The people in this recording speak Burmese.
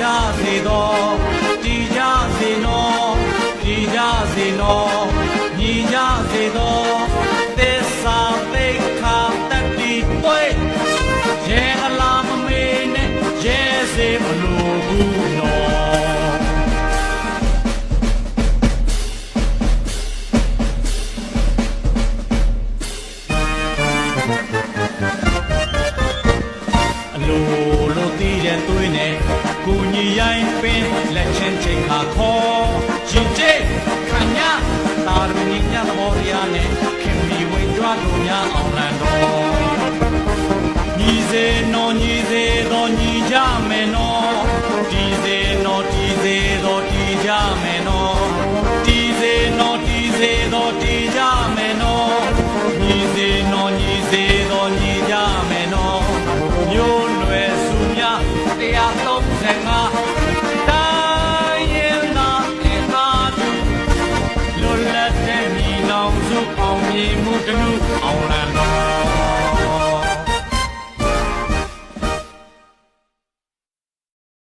ကြစေတော်တည်ကြစေနော်တည်ကြစေနော်ညီကြစေတော်သစ္စာသိက္ခာတတ္တိပွေရေအလာမမေနဲ့ရေစေမလို့ဘူးနော်အလို ကူညီရိုင်းပင်လက်ချင်းချိန်ခါခေါ်ရင်ကျဲခညာတာရမီညသဘောတရားနဲ့ခင်မီဝိကြွားတို့များအောင်လန်တော်ညီစေနော်ညီစေတော်ညီကြမယ်နော်ဒီစေနော်ဒီစေတော်ဒီကြမယ်နော် Oh.